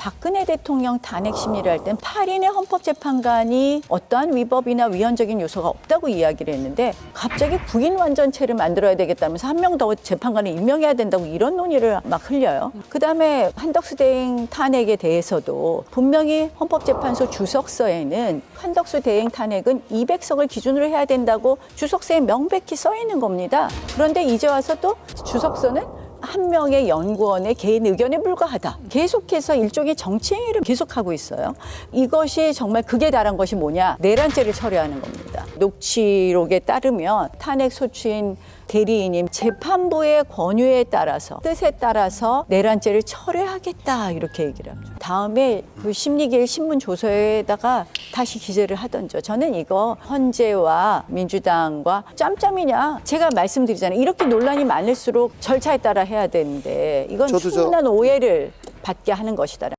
박근혜 대통령 탄핵 심리를 할 땐 8인의 헌법재판관이 어떠한 위법이나 위헌적인 요소가 없다고 이야기를 했는데 갑자기 9인 완전체를 만들어야 되겠다면서 한 명 더 재판관을 임명해야 된다고 이런 논의를 막 흘려요. 그다음에 한덕수 대행 탄핵에 대해서도 분명히 헌법재판소 주석서에는 한덕수 대행 탄핵은 200석을 기준으로 해야 된다고 주석서에 명백히 써 있는 겁니다. 그런데 이제 와서 또 주석서는 한 명의 연구원의 개인 의견에 불과하다. 계속해서 일종의 정치 행위를 계속하고 있어요. 이것이 정말 극에 달한 것이 뭐냐? 내란죄를 처리하는 겁니다. 녹취록에 따르면 탄핵 소추인 대리인이 재판부의 권유에 따라서 뜻에 따라서 내란죄를 철회하겠다 이렇게 얘기를 하죠. 다음에 그 심리길 신문 조서에다가 다시 기재를 하던죠. 저는 이거 헌재와 민주당과 짬짬이냐 제가 말씀드리잖아요. 이렇게 논란이 많을수록 절차에 따라 해야 되는데 이건 충분한 오해를 받게 하는 것이다.